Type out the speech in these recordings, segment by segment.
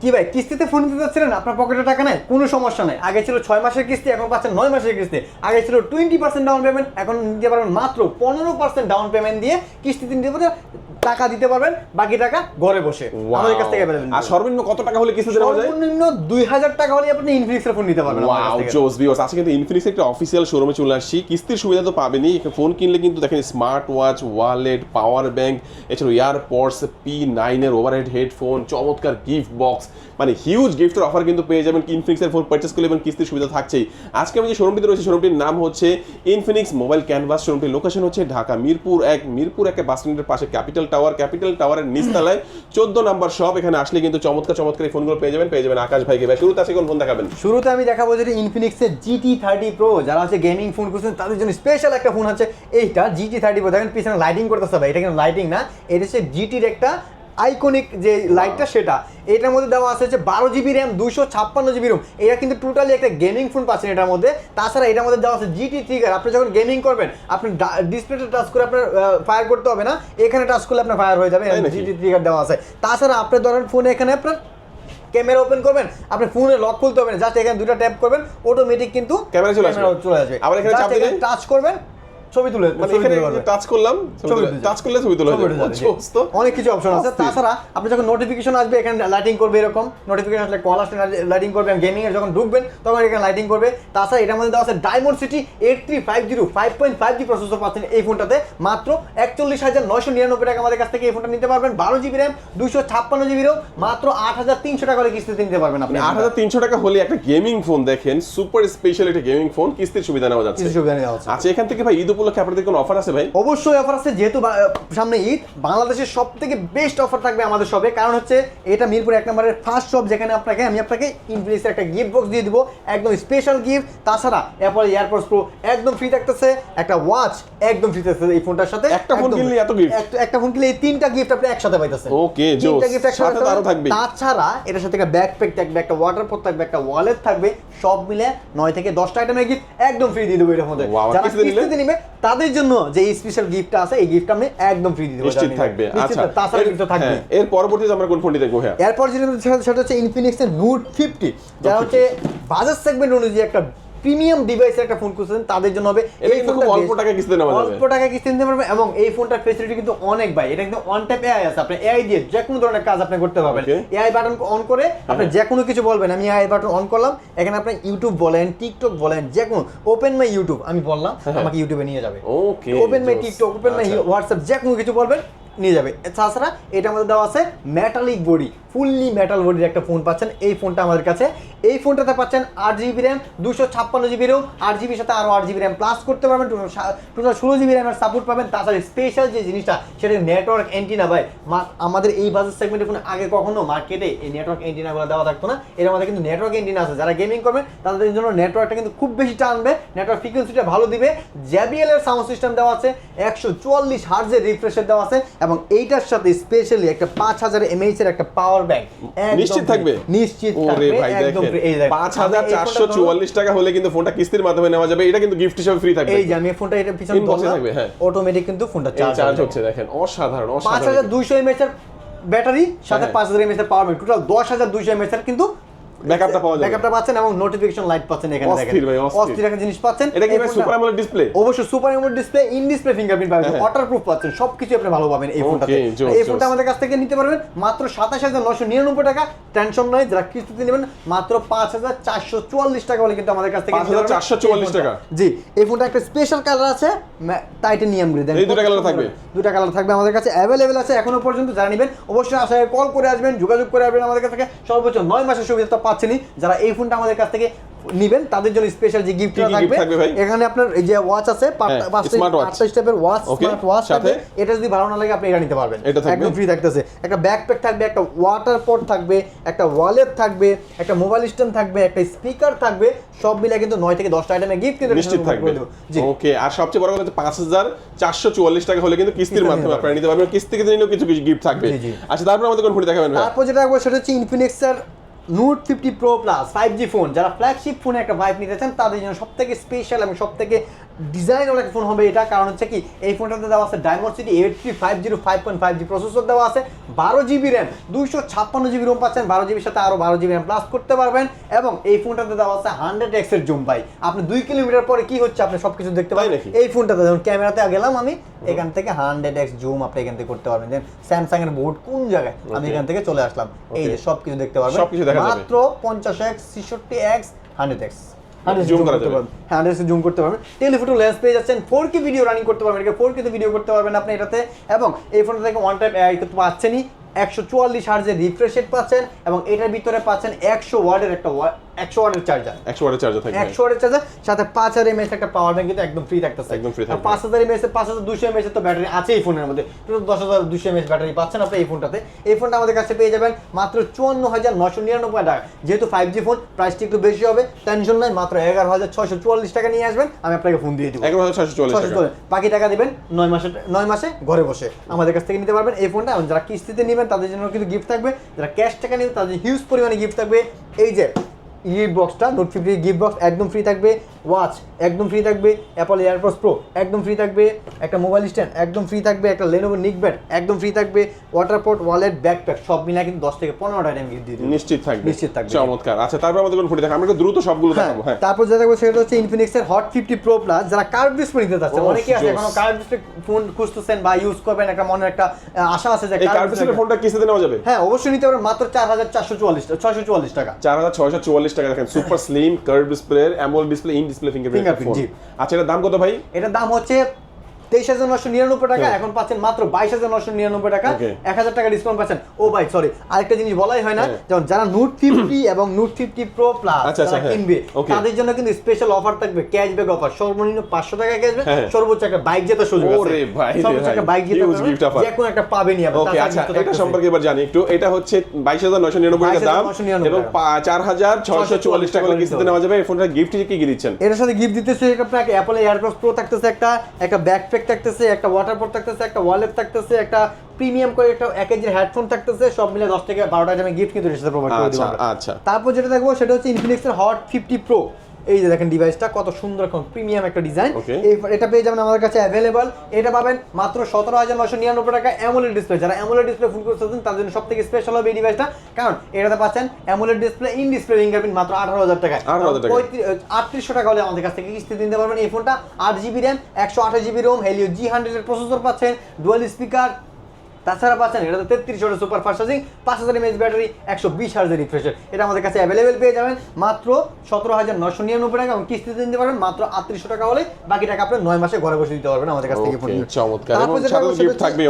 কি ভাই কিস্তিতে ফোন নিতে যাচ্ছিলেন? আপনার পকেটে টাকা নাই? কোনো সমস্যা নাই। আগে ছিল ছয় মাসের কিস্তি এখন পাচ্ছেন নয় মাসের কিস্তি। আগে ছিল টোয়েন্টি পার্সেন্ট ডাউন পেমেন্ট এখন নিতে পারবেন মাত্র পনেরো পার্সেন্ট ডাউন পেমেন্ট দিয়ে কিস্তিতে নিতে পারবেন টাকা দিতে পারবেন বাকি টাকা ঘরে বসে। আমাদের কাছ থেকে available আর সর্বনিম্ন কত টাকা হলে কিস্তিতে নেওয়া যায়? সর্বনিম্ন দুই হাজার টাকা হলে আপনি ইনফিনিক্সের ফোন নিতে পারবেন ওয়াও জোস ভিউয়ার্স আজকে কিন্তু ইনফিনিক্স একটা অফিসিয়াল শোরুমে চলে আসছি। কিস্তির সুবিধা তো পাবেনই। ফোন কিনলে কিন্তু দেখেন smart watch wallet power bank এছাড়াও এয়ারপডস পি নাইনের ওভারহেড হেডফোন চমৎকার গিফট বক্স মানে হিউজ গিফটের অফার কিন্তু পেয়ে যাবেন ইনফিনিক্সের ফোন পারচেস করলে এবং কিস্তির সুবিধা থাকছেই। আজকে আমি যে শোরুমটিতে রয়েছে শোরুমটির নাম হচ্ছে ইনফিনিক্স মোবাইল ক্যানভাস শোরুমটির লোকেশন হচ্ছে ঢাকা, মিরপুর এক, মিরপুর একটা বাস স্ট্যান্ডের পাশে ক্যাপিটাল টাওয়ার ক্যাপিটাল টাওয়ারের নিচতলায় চোদ্দ নাম্বার শপ এখানে আসলে কিন্তু চমৎকার চমৎকার এই ফোনগুলো পেয়ে যাবেন পেয়ে যাবেন আকাশ ভাইকে ভাই। শুরুতে আছে কোন ফোন দেখাবেন? শুরুতে আমি দেখাবো যে ইনফিনিক্সের জিটি থার্টি প্রো যারা হচ্ছে গেমিং ফোন করছেন তাদের জন্য স্পেশাল একটা ফোন হচ্ছে এইটা জিটি থার্টি প্রো দেখেন পিছনে লাইটিং করতেছে ভাই, এটা কিন্তু লাইটিং না, এটা হচ্ছে জিটির একটা আইকনিক যে লাইটটা সেটা এটার মধ্যে দেওয়া আছে হচ্ছে বারো জিবি র্যাম দুশো ছাপ্পান্ন জিবি রোম এটা কিন্তু টোটালি একটা গেমিং ফোন পাচ্ছেন এটার মধ্যে। তাছাড়া এটার মধ্যে দেওয়া আছে জিটি ট্রিগার আপনি যখন গেমিং করবেন আপনি ডিসপ্লেটা টাচ করে আপনার ফায়ার করতে হবে না। এখানে টাচ করলে আপনার ফায়ার হয়ে যাবে? জিটি ট্রিগার দেওয়া আছে। তাছাড়া আপনার ধরেন ফোনে এখানে আপনার ক্যামেরা ওপেন করবেন আপনি ফোনে লক খুলতে হবে না। জাস্ট এখানে দুটো ট্যাপ করবেন অটোমেটিক কিন্তু ক্যামেরা চলে আসবে। চলে আসবে। আবার এখানে? টাচ করবেন ছবি তুলে মানে এখানে টাচ করলাম টাচ করলে ছবি তোলা যাবে অনেক কিছু অপশন আছে। তাছাড়া আপনি যখন নোটিফিকেশন আসবে এখানে লাইটিং করবে এরকম। নোটিফিকেশন আসলে কল আসলে লাইটিং করবে গেমিং এর যখন ঢুকবেন তখন এখানে লাইটিং করবে। তাছাড়া এটার মধ্যে দেওয়া আছে Dimensity eight three five zero five point five G processor পাচ্ছেন এই ফোনটাতে মাত্র একচল্লিশ হাজার নয়শো নিরানব্বই টাকা আমাদের কাছ থেকে এই ফোনটা নিতে পারবেন। বারো জিবি র্যাম দুশো ছাপ্পান্ন জিবি রোম মাত্র আট হাজার তিনশো টাকা করে কিস্তিতে নিতে পারবেন আপনি। আট হাজার তিনশো টাকা হলে একটা গেমিং ফোন দেখেন সুপার স্পেশাল একটা গেমিং ফোন কিস্তির সুবিধা নেওয়া যাচ্ছে। সুবিধা নেওয়া হচ্ছে আচ্ছা এখান থেকে ভাই ঈদ উপলক্ষে আপনাদের কোনো অফার আছে ভাই? অবশ্যই অফার আছে যেহেতু সামনে ঈদ বাংলাদেশের সব থেকে বেস্ট অফার থাকবে আমাদের শপে কারণ হচ্ছে এটা মিরপুর এক নম্বরের ফার্স্ট শপ যেখানে আপনাকে আমি আপনাকে ইনফিনিক্সের একটা গিফট বক্স দিয়ে দিব। একদম স্পেশাল গিফট তাছাড়া অ্যাপল এয়ারপোর্টস প্রো একদম ফ্রি থাকতেছে। একটা ওয়াচ একদম ফ্রি থাকতেছে এই ফোনটার সাথে। একটা ফোন কিনলে এত gift? একটা- ফোন কিনলে এই তিনটা গিফট আপনি একসাথে পাইতেছেন। Okay, তিনটা gift একসাথে আরও থাকবেই। তাছাড়া এটার সাথে একটা ব্যাকপ্যাক থাকবে একটা ওয়াটার পট থাকবে একটা ওয়ালেট থাকবে। সব মিলে নয় থেকে দশটা আইটেমের গিফট একদম ফ্রি দিয়ে দেবো এটার মধ্যে। যারা কিস্তিতে নিবে তাদের জন্য যে স্পেশাল গিফটটা আছে এই গিফটটা আমি একদম ফ্রি দিতে পারি নিশ্চিত থাকবে। আচ্ছা তাছাড়া এর- কিন্তু থাকবে। হ্যাঁ, এর পরবর্তীতে আমরা কোন ফোনটি দেখব হ্যাঁ এরপর যেটা সেটা- সেটা হচ্ছে ইনফিনিক্সের নোট ফিফটি যারা হচ্ছে বাজার সেগমেন্ট অনুযায়ী একটা প্রিমিয়াম ডিভাইসের একটা ফোন খুঁজছেন তাদের জন্য হবে খুব ফোনটা অল্প। টাকায় কিস্তিতে নেওয়া যাবে। অল্প টাকায় কিস্তি নিতে পারবেন এবং এই ফোনটার ফেসিলিটি কিন্তু অনেক ভাই এটা কিন্তু অন টাইপ এআই আছে আপনি এআই দিয়ে যে কোনো ধরনের কাজ আপনি করতে পারবেন এআই বাটন অন করে আপনি যে কোনো কিছু বলবেন আমি এআই বাটন অন করলাম এখানে আপনি ইউটিউব বলেন টিকটক বলেন যে কোনো ওপেন মাই ইউটিউব আমি বললাম আমাকে ইউটিউবে নিয়ে যাবে okay open my. TikTok open my. WhatsApp যে কোনো কিছু বলবেন নিয়ে যাবে। তাছাড়া এটার মধ্যে দেওয়া আছে মেটালিক বডি ফুললি মেটাল বডির একটা ফোন পাচ্ছেন। এই ফোনটা আমাদের কাছে। এই ফোনটাতে পাচ্ছেন আট জিবি র্যাম দুশো ছাপ্পান্ন জিবি রোম আট জিবির সাথে আরও আট জিবি র্যাম প্লাস করতে পারবেন। টোটাল ষোলো জিবি র্যামের সাপোর্ট পাবেন। তাছাড়া স্পেশাল যে জিনিসটা, সেটা নেটওয়ার্ক অ্যান্টিনা ভাই আমাদের এই বাজার সেগমেন্টে কোনো আগে কখনো মার্কেটে এই নেটওয়ার্ক অ্যান্টিনাগুলো দেওয়া থাকতো না। এর মধ্যে কিন্তু নেটওয়ার্ক অ্যান্টিনা আছে। যারা গেমিং করবেন, তাদের জন্য নেটওয়ার্কটা কিন্তু খুব বেশি টানবে। নেটওয়ার্ক ফ্রিকোয়েন্সিটা ভালো দিবে। জ্যাবিএল এর সাউন্ড সিস্টেম দেওয়া আছে। একশো চুয়াল্লিশ হার্জের রিফ্রেশের দেওয়া আছে। এবং এইটার সাথে স্পেশালি একটা পাঁচ হাজার এমএইচ এর একটা পাওয়ার ব্যাংক নিশ্চিত থাকবে? নিশ্চিত। পাঁচ হাজার চারশো চুয়াল্লিশ টাকা হলে কিন্তু ফোনটা কিস্তির মাধ্যমে নেওয়া যাবে। এটা কিন্তু গিফট হিসাবে ফ্রি থাকবে। এই যে আমি ফোনটা এটা পিছনে থাকবে, হ্যাঁ। অটোমেটিক কিন্তু ফোনটা চার্জ হচ্ছে দেখেন অসাধারণ পাঁচ হাজার দুইশো এমএএচ এর ব্যাটারি সাথে হ্যাঁ। পাঁচ হাজার এমএএচ এর পাওয়ার ব্যাংক টোটাল দশ হাজার দুইশো এমএএচ এর কিন্তু ব্যাকআপটা পাওয়া যাবে। ব্যাকআপটা পাচ্ছেন এবং নোটিফিকেশন লাইট পাচ্ছেন এখানে দেখেন। অস্থির ভাই, অস্থির। একটা জিনিস পাচ্ছেন। এটা কি সুপার অ্যামোলেড ডিসপ্লে অবশ্যই super AMOLED display in display fingerprint পাবেন। হ্যাঁ। ওয়াটারপ্রুফ পাচ্ছেন সবকিছু আপনি ভালো পাবেন এই ফোনটাতে এই ফোনটা আমাদের কাছ থেকে নিতে পারবেন মাত্র সাতাশ হাজার নশো নিরানব্বই টাকা। টেনশন নয় যারা কিস্তিতে নেবেন মাত্র পাঁচ হাজার চারশো চুয়াল্লিশ টাকা হলে কিন্তু আমাদের কাছ থেকে 5,444 টাকা। জি এই ফোনটা একটা স্পেশাল কালার আছে টাইটেনিয়াম গ্রে এই দুটা colour থাকবে? দুটা কালার থাকবে আমাদের কাছে আছে এখনও পর্যন্ত। যারা নেবেন অবশ্যই আশায় কল করে আসবেন যোগাযোগ করে আসবেন আমাদের কাছ থেকে। সর্বোচ্চ নয় মাসের সুবিধা তো পাচ্ছেনই যারা এই ফোনটা আমাদের কাছ থেকে নিবেন তাদের জন্য স্পেশাল যে গিফট থাকবে এখানে আপনার এই যে ওয়াচ আছে। আটটা স্টেপের ওয়াচ স্মার্ট ওয়াচ সাথে? এটা যদি ভালো না লাগে আপনি এটা নিতে পারবেন? একদম ফ্রি থাকতেছে। একটা ব্যাকপ্যাক থাকবে একটা ওয়াটার পট থাকবে একটা ওয়ালেট থাকবে একটা মোবাইল স্ট্যান্ড থাকবে একটা স্পিকার থাকবে সব মিলে কিন্তু নয় থেকে দশটা আইটেমের গিফট কিন্তু নিশ্চিত থাকবে। জি। ওকে আর সবচেয়ে বড় কথা হচ্ছে পাঁচ হাজার চারশো চুয়াল্লিশ টাকা হলে কিন্তু কিস্তির মাধ্যমে আপনারা নিতে পারবেন। কিস্তিতে নিলেও কিছু কিছু গিফট থাকবে। আচ্ছা তারপর আমাদের কোন ফোনটি দেখাবেন ভাই। তারপর যেটা সেটা হচ্ছে ইনফিনিক্সের Note fifty Pro plus five G phone যারা ফ্ল্যাগশিপ ফোনে একটা ভাইব নিতে চান তাদের জন্য সব থেকে স্পেশাল এবং সব থেকে ডিজাইন অনেক ফোন হবে এটা। কারণ হচ্ছে কি এই ফোনটাতে দেওয়া আছে Dimensity eight three five zero five point five G processor দেওয়া আছে বারো জিবি র্যাম দুইশো ছাপ্পান্ন জিবি রোম পাচ্ছেন বারো জিবির সাথে আরও বারো জিবি র্যাম প্লাস করতে পারবেন। এবং এই ফোনটাতে দেওয়া আছে হান্ড্রেড এক্সের জুম ভাই আপনি দুই কিলোমিটার পরে কি হচ্ছে আপনি সব কিছু দেখতে পাবেন? এই ফোনটাতে যেমন ক্যামেরাতে গেলাম আমি এখান থেকে হান্ড্রেড এক্স জুম আপনি এখান থেকে করতে পারবেন। দেন স্যামসাং এর বোর্ড কোন জায়গায়? আমি এখান থেকে চলে আসলাম। এই যে. সব কিছু দেখতে পারবেন। সবকিছু দেখা যাবে। মাত্র পঞ্চাশ এক্স ছেষট্টি এক্স হান্ড্রেড এক্স Zoom করা যাবে। হান্ড্রেড জুম করতে পারবেন। টেলিফোটো লেন্স পেয়ে যাচ্ছেন। ফোর কে ভিডিও রানিং করতে পারবেন। এটা ফোর কেতে ভিডিও করতে পারবেন আপনি এটাতে। এবং এই ফোনটা থেকে ওয়ান টাইপ এআই করতে পাচ্ছেনই। একশো চুয়াল্লিশ হার্জের রিফ্রেশ রেট পাচ্ছেন এবং এটার ভিতরে পাচ্ছেন একশো ওয়ার্ডের একটা একশো ওয়ার্ডের চার্জার একশো ওয়াটের চার্জার থাকবে একশো ওয়াটের চার্জার সাথে পাঁচ হাজার এমএএস একটা পাওয়ার ব্যাংক কিন্তু একদম ফ্রি থাকতেছে। একদম আর থাকবে। পাঁচ হাজার এমএএস পাঁচ হাজার দুশো এমএএস তো ব্যাটারি আছে এই ফোনের মধ্যে। টোটাল দশ হাজার দুশো এমএএস ব্যাটারি পাচ্ছেন আপনি এই ফোনটাতে এই ফোনটা আমাদের কাছে পেয়ে যাবেন মাত্র চুয়ান্ন হাজার নশো নিরানব্বই টাকা। যেহেতু ফাইভ জি ফোন প্রাইসটি একটু বেশি হবে টেনশন নাই মাত্র এগারো হাজার ছয়শো চুয়াল্লিশ টাকা নিয়ে আসবেন আমি আপনাকে ফোন দিয়ে দিব। এগারো হাজার টাকা। চল্লিশ। বাকি টাকা দিবেন নয় মাসে নয় মাসে ঘরে বসে। আমাদের কাছ থেকে নিতে পারবেন এই ফোনটা এবং যারা কিস্তিতে নেবেন তাদের জন্য কিন্তু গিফট থাকবে। যারা ক্যাশ টাকা নেবেন তাদের হিউজ পরিমাণে গিফট থাকবে। এই যে গিফট বক্সটা নোট ফিফটি গিফট বক্স একদম ফ্রি থাকবে। ওয়াচ একদম ফ্রি থাকবে অ্যাপল এয়ারপোর্স প্রো একদম ফ্রি থাকবে একটা মোবাইল স্ট্যান্ড একদম ফ্রি থাকবে একটা লেনোভো নিকব্যাট একদম ফ্রি থাকবে ওয়াটার পট ওয়ালেট ব্যাকপ্যাক সব মিলে কিন্তু দশ থেকে পনেরোটা আইটেম গিফট দিয়ে নিশ্চিত থাকবে। নিশ্চিত থাকবে। চমৎকার। আচ্ছা তারপর আমাদের কোন ফুটে থাকে আমরা দ্রুত সবগুলো হ্যাঁ, দেখাবো হ্যাঁ। তারপর যেটা দেখব সেটা হচ্ছে ইনফিনিক্সের হট ফিফটি প্রো প্লাস যারা কার্ভ ডিসপ্লে নিতে চাচ্ছেন ওহ, অনেকেই আছে এখনও কার্ভ ডিসপ্লে ফোন খুঁজতেছেন বা ইউজ করবেন একটা মনের একটা আশা আছে যে curved কার্ভিসের ফোনটা কিস্তিতে নেওয়া যাবে? হ্যাঁ অবশ্যই নিতে পারবেন মাত্র চার হাজার চারশো চুয়াল্লিশ ছয়শো চুয়াল্লিশ টাকা। চার হাজার ছয়শো চুয়াল্লিশ টাকা। দেখেন super slim curve display AMOLED display in display fingerprint phone আচ্ছা এটার দাম কত ভাই? এটার দাম হচ্ছে তেইশ হাজার নশো নিরানব্বই টাকা হ্যাঁ। এখন পাচ্ছেন মাত্র বাইশ হাজার নশো নিরানব্বই টাকা। এক হাজার টাকা ডিসকাউন্ট পাচ্ছেন। ও ভাই সরি আরেকটা জিনিস বলাই হয় না হ্যাঁ। যেমন যারা নোট ফিফটি এবং নোট ফিফটি প্রো প্লাস যারা। কিনবে তাদের জন্য কিন্তু স্পেশাল অফার থাকবে ক্যাশব্যাক অফার সর্বনিম্ন পাঁচশো টাকা ক্যাশব্যাক। সর্বোচ্চ একটা বাইক জেতার সুযোগ আছে। সর্বোচ্চ একটা বাইক জেতার যে কোনো একটা পাবেনই আপনি ওকে আচ্ছা এটা সম্পর্কে এবার জানি। একটু এটা হচ্ছে বাইশ হাজার নয়শো নিরানব্বই টাকা দাম এবং চার হাজার ছয়শো চুয়াল্লিশ টাকা কিস্তিতে নেওয়া যাবে। এই ফোনটা গিফট কি কি দিচ্ছেন? এটার সাথে গিফট দিতেছে আপনাকে অ্যাপল প্রো থাকতেছে একটা একটা ব্যাকপ্যাক থাকতেছে একটা ওয়াটার পোর্ট থাকতেছে একটা ওয়ালেট থাকতেছে একটা প্রিমিয়াম করে একটা এক কেজির হেডফোন থাকতেছে সব মিলে দশ থেকে বারোটা আমি গিফট কিন্তু এর সাথে প্রোভাইড করে দিব আচ্ছা আচ্ছা। তারপর যেটা দেখব সেটা হচ্ছে ইনফিনিক্সের হট ফিফটি প্রো এই যে দেখেন ডিভাইসটা কত সুন্দর এখন প্রিমিয়াম একটা ডিজাইন এটা পেয়ে যাবেন আমাদের কাছে অ্যাভেলেবল এটা পাবেন মাত্র সতেরো হাজার নশো নিরানব্বই টাকা অ্যামোলেড ডিসপ্লে যারা অ্যামোলেড ডিসপ্লে ফুল করতেছেন তাদের জন্য সব থেকে স্পেশাল হবে এই ডিভাইসটা কারণ এটাতে পাচ্ছেন AMOLED display in display fingerprint মাত্র আঠারো হাজার টাকা 18,000 টাকায়। আটত্রিশশো টাকা হলে আমাদের কাছ থেকে কিস্তি দিতে পারবেন এই ফোনটা আট জিবি র্যাম একশো আঠাশ জিবি রোম হেলিও জি হান্ড্রেডের প্রসেসর পাচ্ছেন ডুয়াল স্পিকার তাছাড়া পাচ্ছেন এটাতে তেত্রিশ ওয়াটের সুপার ফাস্ট চার্জিং পাঁচ হাজার এমএএচ ব্যাটারি একশো বিশ হাজার রিফ্রেশার এটা আমাদের কাছে অ্যাভেলেবেল পেয়ে যাবেন মাত্র সতেরো হাজার নশো নিরানব্বই টাকা এবং কিস্তিতে দিতে পারবেন মাত্র আটত্রিশশো টাকা হলে বাকি টাকা আপনি নয় মাসে ঘরে বসে দিতে পারবেন আমাদের কাছ থেকে Okay, চমৎকার। তারপর যেটা তো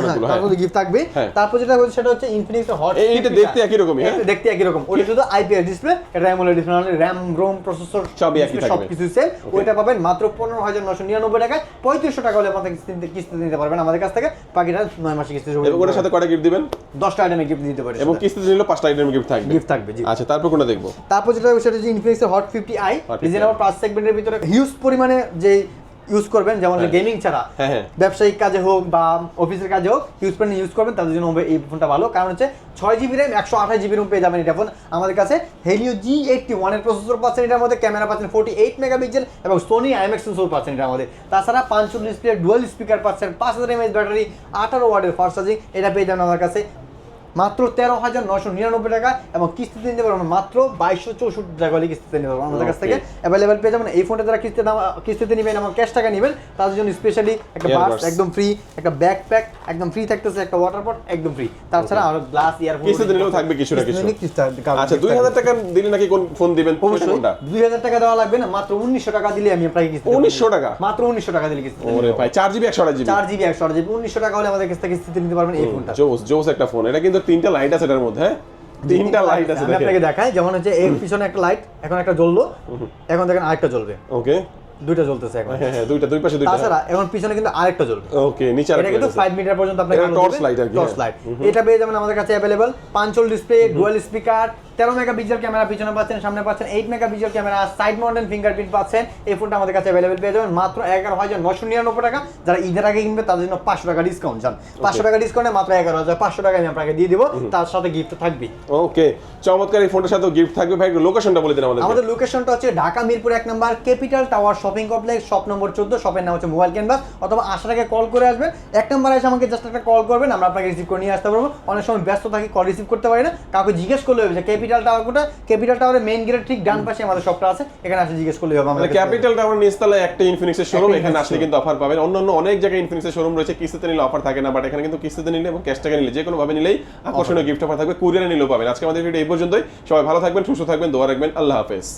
অনেকগুলো, হ্যাঁ। গিফট থাকবে হ্যাঁ। তারপর যেটা হচ্ছে সেটা হচ্ছে ইনফিনিক্স হট এইটা দেখতে একই রকমই, হ্যাঁ? দেখতে একই রকম ওটা শুধু আইপিএস ডিসপ্লে এটা AMOLED display RAM ROM processor সবই একই থাকবে। সব কিছু সেম ওইটা পাবেন মাত্র পনেরো হাজার নশো নিরানব্বই টাকায় পঁয়ত্রিশশো টাকা হলে আমাদের কিস্তি কিস্তি দিতে পারবেন আমাদের কাছ থেকে বাকিটা নয় মাসে কিস্তি এবং সাথে কয়টা গিফট দিবেন? দশটা আইটেমে গিফট দিতে পারি এবং কিস্তিতে নিলে পাঁচটা আইটেমে গিফট থাকবে। গিফট থাকবে জি। আচ্ছা তারপর কোনটা দেখব? তারপর যেটা সেটা হচ্ছে ইনফিনিক্সের Hot fifty i Hot 50i reasonable price সেগমেন্টের ভিতরে হিউজ পরিমাণে যে ইউজ করবেন যেমন হ্যাঁ। গেমিং ছাড়া হ্যাঁ, হ্যাঁ। ব্যবসায়িক কাজে হোক বা অফিসের কাজে হোক ইউজ করেন ইউজ করবেন তাদের জন্য হবে এই ফোনটা ভালো কারণ হচ্ছে ছয় জিবি র্যাম একশো আঠাশ জিবি রুম পেয়ে যাবেন এটা ফোন আমাদের কাছে হেলিও জি এইটটি ওয়ানের প্রসেসর পাচ্ছেন এটার মধ্যে ক্যামেরা পাচ্ছেন ফোর্টি এইট মেগাপিক্সেল এবং সোনি আইএমএক্স সেন্সর পাচ্ছেন এটার মধ্যে তাছাড়া পাঁচশো ডিসপ্লে ডুয়েল স্পিকার পাচ্ছেন পাঁচ হাজার এমএএচ ব্যাটারি আঠারো ওয়ার্ডের ফাস্ট চার্জিং এটা পেয়ে যাবেন আমার কাছে মাত্র তেরো হাজার নশো নিরানব্বই টাকা এবং কিস্তিতে নিতে পারবেন মাত্র বাইশশো চৌষট্টি টাকা হলে কিস্তিতে নিতে পারবেন আমাদের কাছ থেকে। অ্যাভেলেবেল পেয়ে যাবেন এই ফোনটা যারা কিস্তিতে দাম কিস্তিতে নেবেন এবং ক্যাশ টাকা নেবেন তাদের জন্য স্পেশালি একটা বাস একদম ফ্রি একটা ব্যাকপ্যাক একদম ফ্রি থাকতেছে একটা ওয়াটার পট একদম ফ্রি তাছাড়া আরও গ্লাস ইয়ারফোন কিস্তিতে নিলেও থাকবে কিছু। না কিছু। আচ্ছা দুই হাজার টাকা দিলে নাকি কোন ফোন দিবেন? কোনটা দুই হাজার টাকা দেওয়া লাগবে না মাত্র উনিশশো টাকা দিলে আমি আপনাকে কিস্তি 1900 টাকা? মাত্র উনিশশো টাকা দিলে কিস্তি ওরে ভাই চার জিবি একশো আঠাশ জিবি চার জিবি একশো আট জিবি উনিশশো টাকা হলে আমাদের কাছ থেকে কিস্তিতে নিতে পারবেন এই ফোনটা জোস জোস একটা ফোন এটা কিন্তু তিনটা লাইট আছে এটার মধ্যে হ্যাঁ? তিনটা লাইট আছে আপনাকে দেখাই যেমন হচ্ছে এর পিছনে একটা লাইট এখন একটা জ্বললো। এখন দেখেন আরেকটা জ্বলবে। ওকে দুইটা জ্বলতেছে এখন। হ্যাঁ হ্যাঁ দুইটা দুই পাশে দুইটা। তাছাড়া এখন পিছনে কিন্তু আরেকটা জ্বলবে। ওকে নিচে এটা কিন্তু 5 মিটার পর্যন্ত আপনাকে টর্চ লাইট আর কি, টর্চ হ্যাঁ। লাইট এটা পেয়ে যাবেন আমাদের কাছে available punch hole display dual speaker তেরো মেগা পিক্সেল ক্যামেরা পিছনে পাচ্ছেন সামনে পাচ্ছেন eight mega pixel camera side mounted fingerprint পাচ্ছেন। এই ফোনটা আমাদের কাছে অ্যাভেলেবেল পেয়ে যাবেন। মাত্র এগারো হাজার নশো নিরানব্বই টাকা। যারা ঈদের আগে কিনবে তাদের জন্য পাঁচশো টাকা ডিসকাউন্ট চান পাঁচশো টাকা ডিসকাউন্টে মাত্র এগারো হাজার পাঁচশো টাকা আমি আপনাকে দিয়ে দিব। তার সাথে গিফট থাকবে। ওকে চমৎকার এই ফোনটার সাথে গিফট থাকবে। ভাই লোকেশনটা বলে দিন আমাদের আমাদের লোকেশনটা হচ্ছে ঢাকা মিরপুর এক number Capital Tower shopping complex shop number চোদ্দ শপের নাম হচ্ছে মোবাইল ক্যানভাস অথবা আসার আগে কল করে আসবেন। এক নম্বরে এসে আমাকে জাস্ট একটা কল করবেন আমরা আপনাকে রিসিভ করে নিয়ে আসতে পারব। অনেক সময় ব্যস্ত থাকি কল রিসিভ করতে পারি না। কাউকে জিজ্ঞেস করলে হবে যে ক্যাপিটাল টাওয়ার কোটা ক্যাপিটাল টাওয়ারের মেইন গেটের ঠিক ডান পাশে আমাদের শপটা আছে। এখানে আসে জিজ্ঞেস করলে হবে আমাদের ক্যাপিটাল টাওয়ার নিচতলায় একটা ইনফিনিক্সের শোরুম এখানে আসলে কিন্তু অফার পাবেন। অন্যান্য অনেক জায়গায় ইনফিনিক্সের শোরুম রয়েছে কিস্তিতে নিলে অফার থাকে না বাট এখানে কিন্তু কিস্তিতে নিলে এবং ক্যাশ টাকা নিলে যে কোনো ভাবে নিলেই আকর্ষণীয় গিফট অফার থাকবে কুরিয়ারে নিলেও পাবেন। আজকে আমাদের ভিডিও এই পর্যন্তই। সবাই ভালো থাকবেন সুস্থ থাকবেন দোয়া রাখবেন। আল্লাহ হাফেজ।